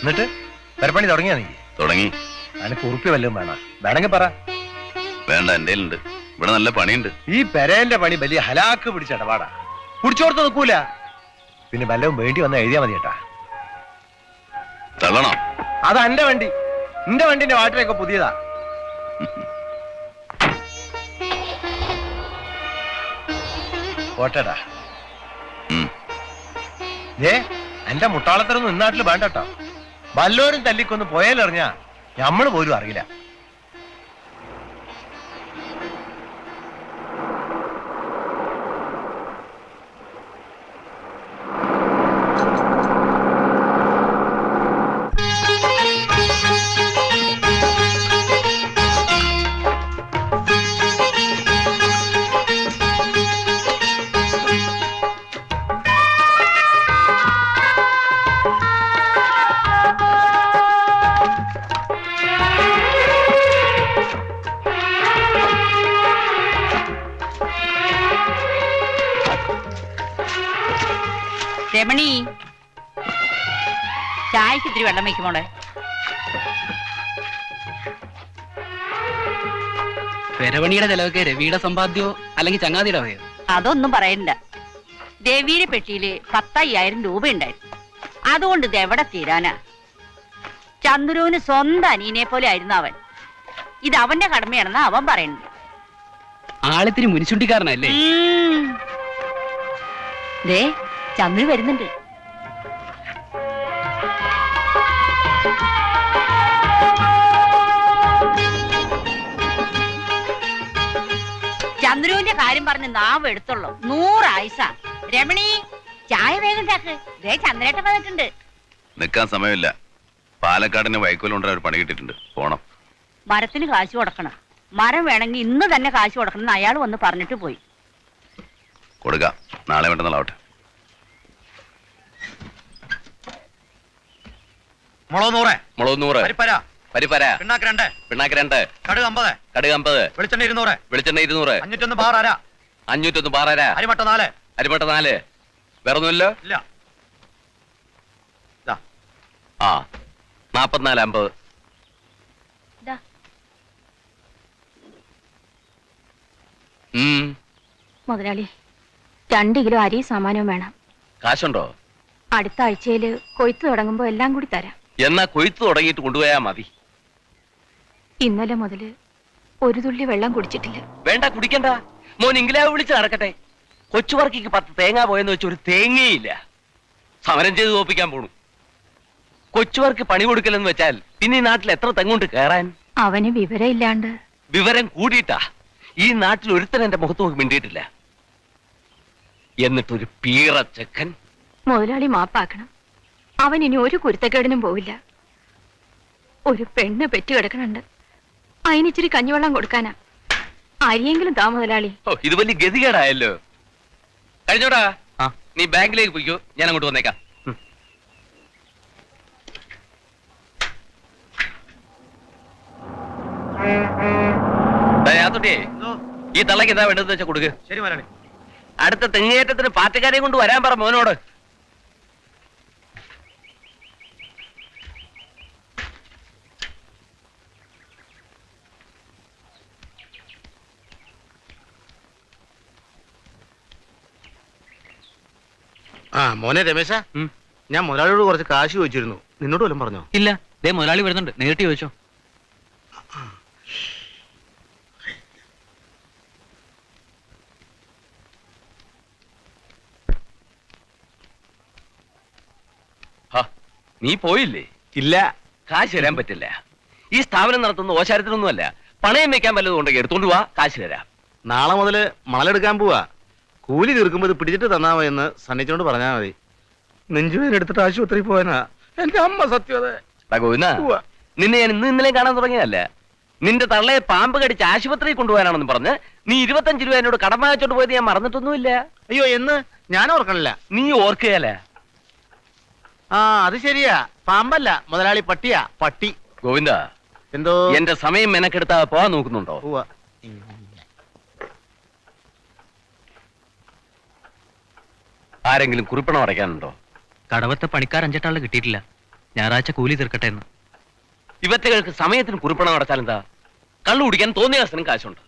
എന്നിട്ട് പെരപ്പണി തുടങ്ങിയാ നീ? തുടങ്ങി. അതിന് കുറുപ്പി വല്ലതും വേണം? വേണമെങ്കിൽ പറ. വേണ്ട എന്റെ ഉണ്ട് ഇവിടെ നല്ല പണിയുണ്ട്. ഈ പെരേന്റെ പണി വലിയ ഹലാക്ക് പിടിച്ച ഇടപാടാ. പിടിച്ചോർത്ത് നിൽക്കൂല. പിന്നെ വല്ലതും വേണ്ടി വന്ന് എഴുതിയാ മതി കേട്ടാ. തള്ളണം. അത് എന്റെ വണ്ടി. എന്റെ വണ്ടിന്റെ വാട്ടിലൊക്കെ പുതിയതാ. പോട്ടേടാ. ഏ എന്റെ മുട്ടാളത്തരൊന്നും ഇന്നാട്ടിൽ വേണ്ടട്ടോ വല്ലോരും തല്ലിക്കൊന്ന് പോയാലറിഞ്ഞ നമ്മൾ പോലും അറിയില്ല. രമണി. ചായക്ക് ഇത്തിരി വെള്ളം വയ്ക്കുമോടെ മോളെ. പെരവണിയുടെ ചെലവൊക്കെ രവിയുടെ സമ്പാദ്യോ അല്ലെങ്കിൽ ചങ്ങാതിയുടെ വകയോ? അതൊന്നും പറയണ്ട. രവിയുടെ പെട്ടിയിൽ പത്തയ്യായിരം രൂപ ഉണ്ടായിരുന്നു അതുകൊണ്ട് ഇത് എവിടെ തീരാനാ? ചന്ദ്രുവിന് സ്വന്തം അനിയനെ പോലെ ആയിരുന്നു അവൻ. ഇത് അവന്റെ കടമയാണെന്ന് അവൻ പറയുന്നു ആളിത്തിരി മുനിശുണ്ടിക്കാരനല്ലേ. ദേ ചന്ദ്രു വരുന്നുണ്ട്. ചന്ദ്രുവിന്റെ കാര്യം പറഞ്ഞ് നാവ് എടുത്തുള്ളൂ. നൂറായുസ രമണി ചായ വേഗം ചാക്ക്. ദേ ചന്ദ്രേട്ട വന്നിട്ടുണ്ട്. നിൽക്കാൻ സമയമില്ല. പാലക്കാടിന് വൈക്കോലുണ്ട ഒരു പണി കിട്ടിയിട്ടുണ്ട്. പോണം. മരത്തിന് കാശ് കൊടുക്കണം. മരം വേണമെങ്കിൽ ഇന്ന് തന്നെ കാശ് കൊടുക്കണം എന്ന് അയാൾ വന്ന് പറഞ്ഞിട്ട് പോയി. കൊടുക്കാം. നാളെ വേണ്ടെന്നാളാവട്ടെ മുളക് നൂറ്. മുളക് നൂറ്. പരിപ്പര. പരിപ്പര. പിണ്ണാക്ക് രണ്ട്. പിണ്ണാക്ക് രണ്ട്. കടുക് അമ്പത്. കടുക് അമ്പത്. വെളിച്ചെണ്ണ ഇരുന്നൂറ്. വെളിച്ചെണ്ണ ഇരുന്നൂറ്. അഞ്ഞൂറ്റൊന്ന് ബാർ അര. അഞ്ഞൂറ്റൊന്ന് ആരാ അരിമട്ട നാല്. അരിമട്ട നാല്. ഇല്ല. ആ. നാപ്പത്തിനാല് അമ്പത്. മുതലാളി രണ്ട് കിലോ അരി സാമാനവും വേണം. കാശുണ്ടോ? അടുത്ത ആഴ്ചയിൽ കൊയ്ത്ത് തുടങ്ങുമ്പോ എല്ലാം കൂടി തരാം. എന്നാ കൊയ്ത്ത് തുടങ്ങിയിട്ട് കൊണ്ടുപോയാ മതി. ഇന്നലെ മുതൽ ഒരു തുള്ളി വെള്ളം കുടിച്ചിട്ടില്ല. വേണ്ട കുടിക്കണ്ട. മോൻ ഇംഗ്ലാവ് വിളിച്ച് നടക്കട്ടെ. കൊച്ചുവർക്കിക്ക് പത്ത് തേങ്ങ പോയെന്ന് വെച്ച് ഒരു തേങ്ങയില്ല. സമരം ചെയ്ത് തോപ്പിക്കാൻ പോണു. കൊച്ചുവർക്ക് പണി കൊടുക്കലെന്ന് വെച്ചാൽ പിന്നെ ഈ നാട്ടിൽ എത്ര തെങ്ങുണ്ട് കയറാൻ? അവന് വിവരമില്ലാണ്ട്. വിവരം കൂടിയിട്ടാ. ഈ നാട്ടിൽ ഒരുത്തൻ എന്റെ മുഖത്ത് നോക്കി മിണ്ടിയിട്ടില്ല. എന്നിട്ടൊരു പീറ ചെക്കൻ മുതലാളി മാപ്പാക്കണം. അവൻ ഇനി ഒരു കുരുത്തക്കേടിനും പോവില്ല. ഒരു പെണ്ണ് പെറ്റു കിടക്കണുണ്ട് അതിനിച്ചിരി കഞ്ഞിവെള്ളം കൊടുക്കാനാ. ആരെയെങ്കിലും താ മുതലാളി. ഓ ഇത് വലിയ ഗതികേടായല്ലോ. കഴിഞ്ഞോടാ? നീ ബാങ്കിലേക്ക് പോയിക്കോ ഞാൻ അങ്ങോട്ട് വന്നേക്കാം. ദാ ഈ തള്ളക്ക് എന്താ വേണ്ടതെന്ന് വെച്ചാൽ കൊടുക്ക്. ശരി മലയാളി അടുത്ത തെങ്ങേറ്റത്തിന് പാർട്ടിക്കാരെയും കൊണ്ട് വരാൻ പറ മോനോട്. ആ മോനെ രമേശ. ഞാൻ മുതലാളിയോട് കുറച്ച് കാശ് ചോദിച്ചിരുന്നു. നിന്നോട് വല്ലതും പറഞ്ഞോ? ഇല്ല. ദേ മുതലാളി വരുന്നുണ്ട്. നേരിട്ട് ചോദിച്ചോ. ഹാ, നീ പോയില്ലേ? ഇല്ല. കാശ് തരാൻ പറ്റില്ല. ഈ സ്ഥാപനം നടത്തുന്ന ഓശാരത്തിനൊന്നുമല്ല. പണയം വെക്കാൻ വല്ലതും ഉണ്ടെങ്കിൽ എടുത്തോണ്ട് പോവാ കാശ് തരാം. നാളെ മുതൽ മണലെടുക്കാൻ പോവാ. കൂലി തീർക്കുമ്പോൾ ഇത് പിടിച്ചിട്ട് തന്നാമോ എന്ന് സന്നിച്ചോണ്ട് പറഞ്ഞാ മതി. നെഞ്ചുവേദന എടുത്തിട്ട് ആശുപത്രി പോയനാ എന്റെ അമ്മ സത്യത ഗോവിന്ദ നിന്നെ ഞാൻ ഇന്ന് ഇന്നലെ കാണാൻ തുടങ്ങിയതല്ല? നിന്റെ തള്ളയെ പാമ്പ് കടിച്ച് ആശുപത്രിയിൽ കൊണ്ടുപോകാനാണെന്ന് പറഞ്ഞ് നീ ഇരുപത്തഞ്ച് രൂപ എന്നോട് കടം വാങ്ങിച്ചോണ്ട് പോയത് ഞാൻ മറന്നിട്ടൊന്നുമില്ല. അയ്യോ എന്ന് ഞാൻ ഓർക്കണില്ല. നീ ഓർക്കുകയല്ലേ? ആ അത് ശരിയാ. പാമ്പല്ല മുതലാളി പട്ടിയാ. പട്ടി. ഗോവിന്ദ എന്തോ? എന്റെ സമയം മെനക്കെടുത്താ പോവാൻ നോക്കുന്നുണ്ടോ? ആരെങ്കിലും കുറിപ്പണം അടയ്ക്കാനുണ്ടോ? കടവത്തെ പണിക്കാർ അഞ്ചെട്ടാളെ കിട്ടിയിട്ടില്ല. ഞായറാഴ്ച കൂലി തീർക്കട്ടെ എന്ന്. ഇവറ്റകൾക്ക് സമയത്തിന് കുറിപ്പണം അടച്ചാൽ എന്താ കള്ളു കുടിക്കാൻ തോന്നിയ അവസരം കാശുണ്ട്.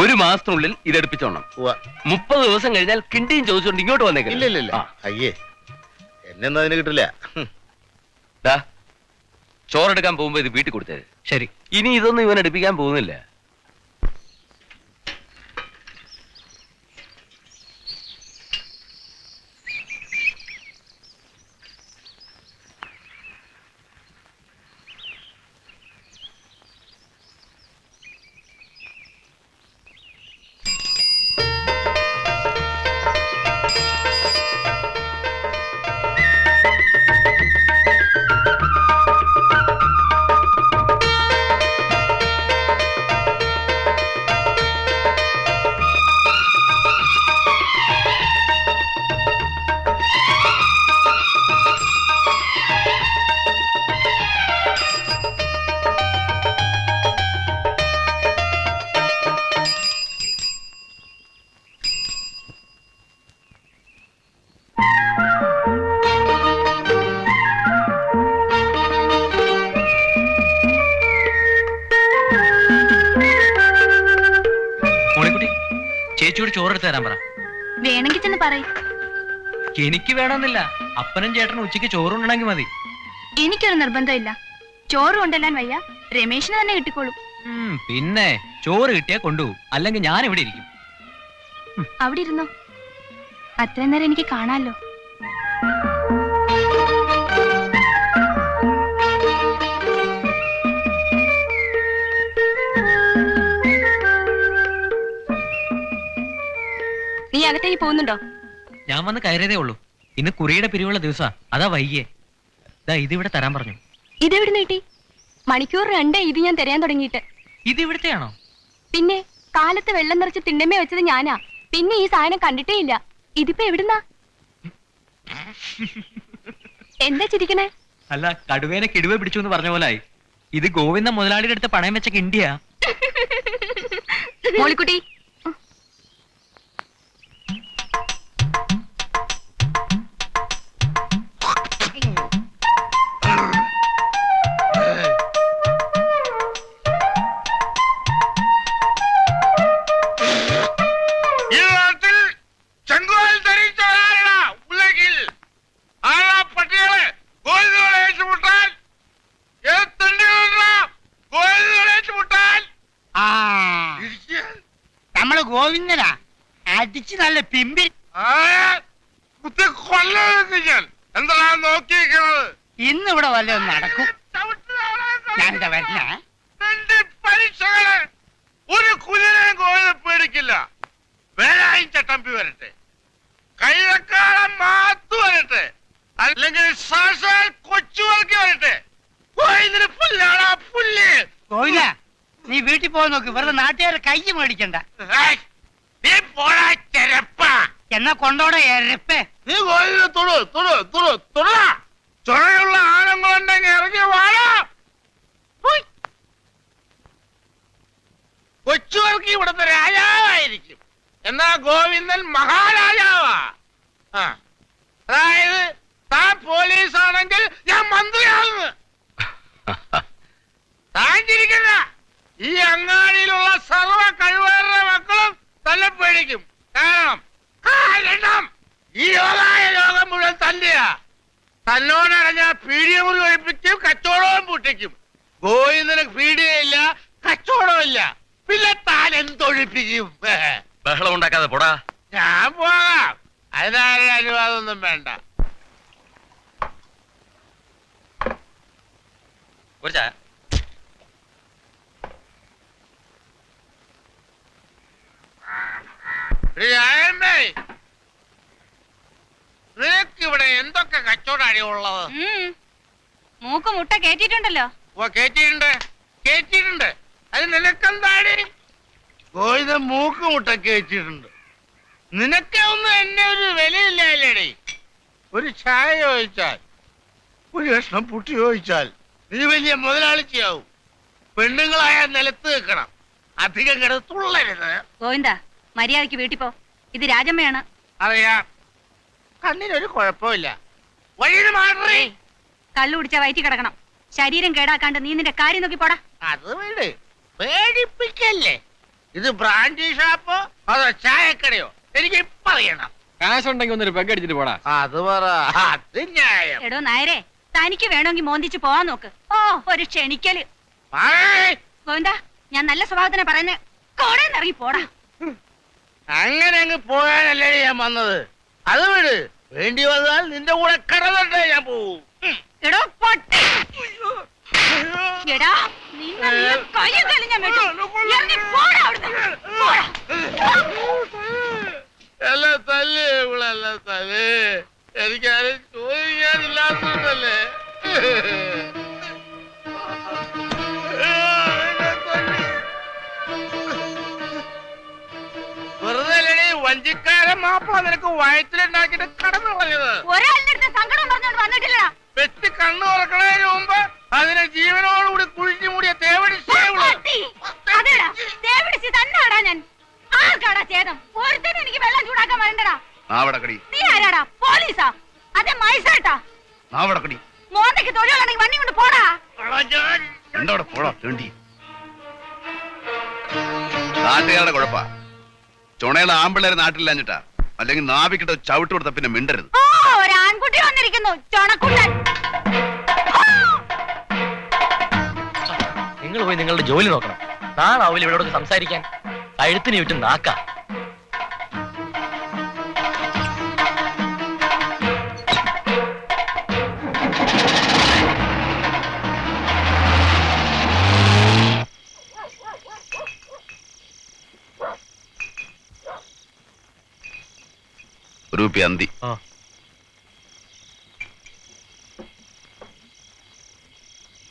ഒരു മാസത്തിനുള്ളിൽ ഇതെടുപ്പിച്ചോണം. എടുപ്പിച്ചോണം മുപ്പത് ദിവസം കഴിഞ്ഞാൽ കിണ്ടിയും ചോദിച്ചോണ്ട് ഇങ്ങോട്ട് വന്നേക്കില്ല ഇല്ല ഇല്ല അയ്യേ എന്നെ ഒന്നും അതിന് കിട്ടില്ല. ചോറെടുക്കാൻ പോകുമ്പോ ഇത് വീട്ടിൽ കൊടുത്തത് ശരി. ഇനി ഇതൊന്നും ഇവൻ എടുപ്പിക്കാൻ പോകുന്നില്ല. പറയും. എനിക്ക് വേണമെന്നില്ല. അപ്പനും ചേട്ടനും ഉച്ചയ്ക്ക് ചോറുണ്ടെങ്കിൽ മതി. എനിക്കൊരു നിർബന്ധമില്ല. ചോറ് കൊണ്ടെല്ലാൻ വയ്യ. രമേശിന് തന്നെ കിട്ടിക്കോളും. ഉം, പിന്നെ ചോറ് കിട്ടിയാ കൊണ്ടുപോകും. അല്ലെങ്കിൽ ഞാൻ ഇവിടെ ഇരിക്കും അവിടെ ഇരുന്നോ? അത്രയും നേരം എനിക്ക് കാണാമല്ലോ നീ അകത്തേക്ക് പോകുന്നുണ്ടോ? ഞാൻ വന്ന് കയറിയതേ ഉള്ളൂ. ഇന്ന് കുറിയുടെ പിരിവുള്ള ദിവസാ. അതാ വൈകിയേ. ദാ ഇതിവിടെ തരാൻ പറഞ്ഞു. ഇതെവിടെ നീട്ടി മണിക്കൂർ രണ്ടേ ഇത് ഞാൻ തരാൻ തുടങ്ങിയിട്ട്. ഇത് ഇവിടുത്തെയാണോ? പിന്നെ കാലത്ത് വെള്ളം നിറച്ച് തിണ്ണമ്മേ വെച്ചത് ഞാനാ. പിന്നെ ഈ സാധനം കണ്ടിട്ടേ ഇല്ല. ഇതിപ്പോ എവിടുന്നാ? എന്താ ചിരിക്കണേ? അല്ല കടുവേനെ കിടുവ പിടിച്ചു എന്ന് പറഞ്ഞ പോലായി. ഇത് ഗോവിന്ദ മുതലാളിയുടെ അടുത്ത് പണയം വെച്ച കിണ്ടിയാ. മോളിക്കുട്ടി അടിച്ച് നല്ല പിമ്പി കുത്തി ഞാൻ എന്താ നോക്കിയിരിക്കുന്നത് ഇന്ന് ഇവിടെ വല്ലതും നടക്കും. ഞാനിതാ വരണേ നിന്റെ പരീക്ഷകൾ ഒരു കുലിനെയും കോയിലെ പേടിക്കില്ല വേലായും ചട്ടമ്പി വരട്ടെ കൈതക്കാലം മാത്തു വരട്ടെ അല്ലെങ്കിൽ സാക്ഷാൽ കൊച്ചുവർക്ക് വരട്ടെ കോയിലിന് പുല്ലാടാ പുല്ല് ഗോവിന്ദ നീ വീട്ടിൽ പോകാൻ നോക്ക്. വെറുതെ നാട്ടുകാരെ കൈ മേടിക്കണ്ട. നീ പോടാ. എന്നാ കൊണ്ടോടെ എരപ്പേ നീ കോയിലിന് തൊടു തൊടു തൊടു തൊട. ചുഴയുള്ള ആണുങ്ങളുണ്ടെങ്കിൽ ഇറങ്ങി വാഴ. കൊച്ചുവർക്ക് ഇവിടുത്തെ രാജാവായിരിക്കും. എന്നാ ഗോവിന്ദൻ മഹാരാജാവാ. ആ. അതായത് താൻ പോലീസ് ആണെങ്കിൽ ഞാൻ മന്ത്രിയാണെന്ന് താൻ ചിരിക്കണ്ട. ഈ അങ്ങാടിയിലുള്ള സർവ കഴിവേറെ മക്കളും തന്നെ പേടിക്കും. കാരണം മുഴുവൻ തന്റെയാ തന്നോടറിഞ്ഞ മുഴുവൻ ഒഴിപ്പിക്കും കച്ചവടവും പൂട്ടിക്കും. ഗോവിന്ദന് പീഡിയയില്ല കച്ചവടമില്ല പിന്നെ താൻ എന്തൊഴിപ്പിക്കും? ബഹളം ഉണ്ടാക്കാതെ പോടാ. ഞാൻ പോകാം. അതിനാരുടെ അനുവാദമൊന്നും വേണ്ട. ഒരു ചായ രായമ്മേ നിനക്ക് ഇവിടെ കച്ചവടാടി ഉള്ളത് മൂക്ക് മുട്ട കേറ്റിട്ടുണ്ടല്ലോ ഓ കേറ്റിയിട്ടുണ്ട്. കേറ്റിയിട്ടുണ്ട്. അത് നിനക്കെന്താടി? കോഴിത മൂക്ക് മുട്ട കേറ്റിയിട്ടുണ്ട്. നിനക്കൊന്നും എന്നെ ഒരു വിലയില്ലേടി ഒരു ചായ ചോദിച്ചാൽ ഒരു കഷ്ണം പുട്ടി ചോദിച്ചാൽ നീ വലിയ മുതലാളിച്ചയാവും. പെണ്ണുങ്ങളായ നിലത്ത് നിൽക്കണം. അധികം കിടന്ന് തുള്ളരുത്. ഗോവിന്ദ മര്യാദയ്ക്ക് വീട്ടിൽ പോ. ഇത് രാജമ്മയാണ്. അറിയാം. കണ്ണിനൊരു കുഴപ്പമില്ല. കള്ളു കുടിച്ച വയറ്റി കിടക്കണം. ശരീരം കേടാക്കാണ്ട് നീ നിന്റെ കാര്യം നോക്കി പോടാ. അത് വീട്. പേടിപ്പിക്കല്ലേ? ഇത് ബ്രാൻഡി ഷാപ്പോ അതോ ചായക്കടയോ? എനിക്ക് ഇപ്പൊ അറിയണം. കാശുണ്ടെങ്കിൽ ഒന്നൊരു പെഗ് അടിച്ചിട്ട് പോടാ. അത് പറ. അത് ന്യായം. എടോ നായരെ തനിക്ക് വേണമെങ്കിൽ മോന്തിച്ച് പോവാൻ നോക്ക്. ഓ ഒരു ക്ഷണിക്കൽ. മാറി. ഗോവിന്ദ ഞാൻ നല്ല സ്വഭാവത്തിനെ പറയുന്നേ. കോടെ ഇറങ്ങി പോടാ. അങ്ങനെ അങ്ങ് പോകാനല്ലേ ഞാൻ വന്നത്. അത് വിട്. വേണ്ടി വന്നാൽ നിന്റെ കൂടെ കടന്നിട്ടേ ഞാൻ പോവും ഉം. എടോ പൊട്ടി എടാ നിന്നെ നിന്നെ കയ്യും കാലും ഞാൻ വെട്ടും. ഇറങ്ങി പോടാ അവിടുന്ന്. പോടാ. എല്ലാം തല്ലേ ഇവളെല്ലാം തല്ലേ എനിക്കാരും ചോദിക്കാനില്ലാത്തതല്ലേ വഞ്ചിക്കാരൻ മാപ്പാ നിനക്ക് വയറ്റിലുണ്ടാക്കിട്ട് കടന്നു കളഞ്ഞത്. ഒരാളുടെ അടുത്ത് സങ്കടം പറഞ്ഞോണ്ട് വന്നിട്ടില്ല വെച്ച് കണ്ണു തുറക്കണതിന് മുമ്പ് അതിനെ ജീവനോടുകൂടി ആമ്പിള്ളേരെ നാട്ടിലാഞ്ഞിട്ടാ അല്ലെങ്കിൽ നാവിക്കിട്ട് ചവിട്ട് കൊടുത്ത പിന്നെ മിണ്ടരുത്. ഓ ഒരു ആൺകുട്ടി വന്നിരിക്കുന്നു. നിങ്ങൾ പോയി നിങ്ങളുടെ ജോലി നോക്കണം. നാളാവില്ല ഇവരോട് സംസാരിക്കാൻ കഴുത്തിന് വിട്ട് നാക്ക. ഒരു അന്തി.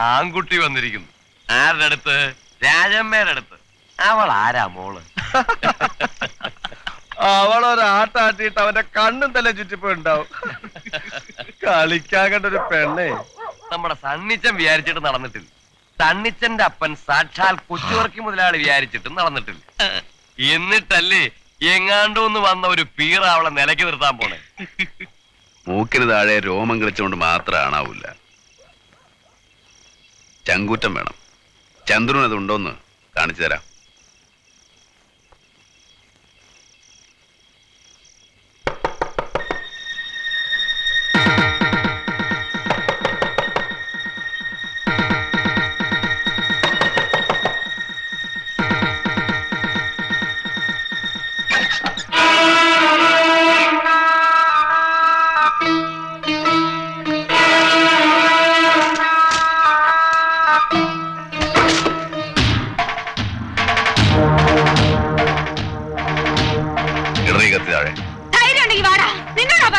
ആൺകുട്ടി വന്നിരിക്കുന്നു. ആരുടെ അടുത്ത്? രാജമ്മയുടെ അടുത്ത്. അവൾ ആരാ മോൾ? അവളൊരാട്ടാട്ടിയിട്ട് അവന്റെ കണ്ണും തല ചുറ്റിപ്പോയിണ്ടാവും. കളിക്കാൻ കണ്ട ഒരു പെണ്ണേ. നമ്മുടെ സണ്ണിച്ചൻ വിചാരിച്ചിട്ട് നടന്നിട്ടില്ല. സണ്ണിച്ചന്റെ അപ്പൻ സാക്ഷാൽ കൊച്ചുവർക്കി മുതലാളി വിചാരിച്ചിട്ടും നടന്നിട്ടില്ല. എന്നിട്ടല്ലേ എങ്ങാണ്ടോന്ന് വന്ന ഒരു പീറ അവളെ നിലയ്ക്ക് നിർത്താൻ പോണേ. മൂക്കിന് താഴെ രോമം കളിച്ചുകൊണ്ട് മാത്രം ആണാവൂല ചങ്കൂറ്റം വേണം. ചന്ദ്രൻ അതുണ്ടോന്ന് കാണിച്ചു തരാം.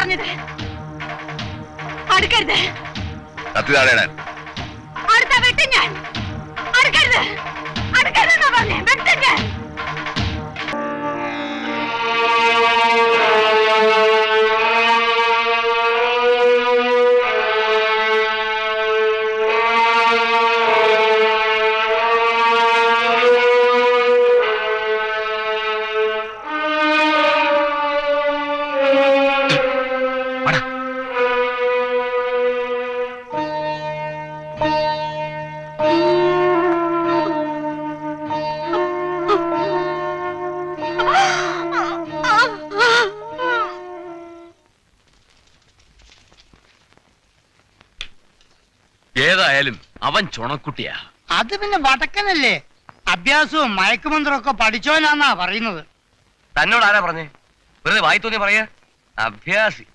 പറഞ്ഞത്? അടുക്കരുത്. കത്തി താഴെ ഇടാൻ അടുത്ത വെട്ടും ഞാൻ. അടുക്കരുത്. അടുക്കരുതെന്നാ പറഞ്ഞേ? വെട്ടും ഞാൻ അവൻ ചുണക്കുട്ടിയാ. അത് പിന്നെ വടക്കനല്ലേ? അഭ്യാസവും മയക്കുമന്ത്രവും ഒക്കെ പഠിച്ചോനാന്നാ പറയുന്നത്. തന്നോട് ആരാ പറഞ്ഞേ? വെറുതെ വായി തോന്നി പറയാ. അഭ്യാസി.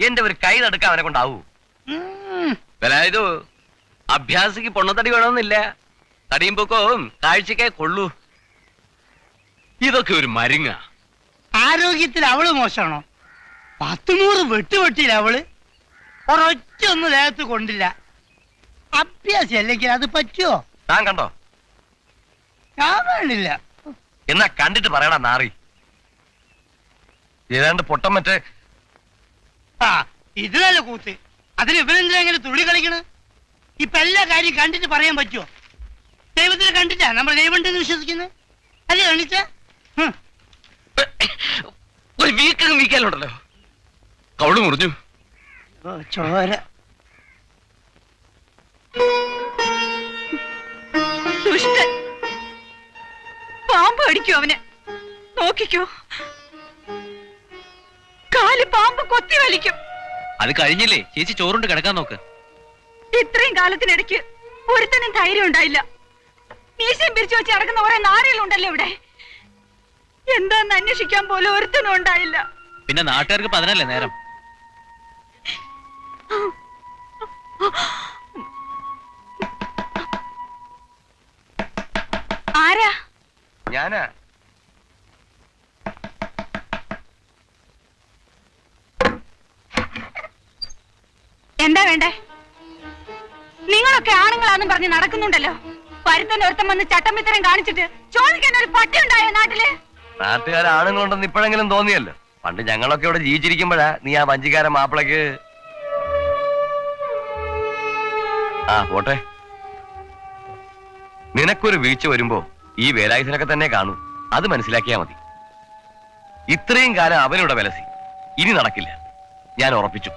എന്റെ ഒരു കൈ നടുക്ക അവനെ കൊണ്ടാവൂ. ഇത് അഭ്യാസിക്ക് പൊണ്ണത്തടി വേണമെന്നില്ല. തടിയും പൊക്കവും കാഴ്ചക്കേ കൊള്ളൂ. ഇതൊക്കെ ഒരു മരുങ്ങ. ആരോഗ്യത്തിൽ അവൾ മോശമാണോ? പത്തുനൂറ് വെട്ടുവെട്ടിയില്ല അവൾ. ഒരൊറ്റ ഒന്നും ദേഹത്ത് കൊണ്ടില്ല. അഭ്യാസം അല്ലെങ്കിൽ അത് പറ്റുമോ താൻ കണ്ടോ? ഞാൻ കാണില്ല എന്നാ കണ്ടിട്ട് പറയടാ നാറി. ഏതാണ്ട് പൊട്ടം മറ്റേ ആ ഇത് നല്ല കൂത്ത്. അതിന് ഇവരെന്തിനാ ഇങ്ങനെ തുള്ളി കളിക്കണ്? ഇപ്പൊ എല്ലാ കാര്യം കണ്ടിട്ട് പറയാൻ പറ്റുമോ ദൈവത്തിനെ കണ്ടിട്ടാ നമ്മൾ ദൈവമുണ്ടെന്ന് വിശ്വസിക്കുന്നത് അല്ലേ കാണിച്ച ഒരു വീക്കങ്ങ് വീക്കാലുണ്ടല്ലോ കവൾ മുറിഞ്ഞു. ചോര. ദുഷ്ടൻ. പാമ്പ് അടിക്കോ അവന്. നോക്കിക്കോ. കാൽ പാമ്പ് കൊത്തി വലിക്കും. അത് കഴിഞ്ഞില്ലേ? ചേച്ചി ചോറുണ്ട് കിടക്കാൻ നോക്ക്. ഇത്രയും കാലത്തിനിടയ്ക്ക് ഒരുത്തനും ധൈര്യം ഉണ്ടായില്ല. മീശയും പിരിച്ചു വെച്ച് നടക്കുന്ന കുറെ നാരകളുണ്ടല്ലോ ഇവിടെ. എന്താന്ന് അന്വേഷിക്കാൻ പോലും ഒരുത്തനും ഉണ്ടായില്ല. പിന്നെ നാട്ടുകാർക്ക് പതിനല്ലേ നേരം? ആരാ? ഞാനാ. എന്താ വേണ്ടേ? നിങ്ങളൊക്കെ ആണുങ്ങളാന്നും പറഞ്ഞ് നടക്കുന്നുണ്ടല്ലോ. പരുത്തൻ ഒരുത്തം വന്ന് ചട്ടമ്പിത്തരം കാണിച്ചിട്ട് ചോദിക്കാൻ ഒരു പട്ടി ഉണ്ടായോ നാട്ടിൽ? നാട്ടുകാർ ആണുങ്ങളുണ്ടെന്ന് ഇപ്പോഴെങ്കിലും തോന്നിയല്ലോ. പണ്ട് ഞങ്ങളൊക്കെ ഇവിടെ ജീവിച്ചിരിക്കുമ്പോഴാ നീ ആ വഞ്ചിക്കാരൻ മാപ്പിളക്ക് ആ പോട്ടെ. നിനക്കൊരു വീഴ്ച വരുമ്പോ ഈ വേലായുധനൊക്കെ തന്നെ കാണൂ. അത് മനസ്സിലാക്കിയാ മതി. ഇത്രയും കാലം അവനിവിടെ വിലസി. ഇനി നടക്കില്ല. ഞാൻ ഉറപ്പിച്ചു.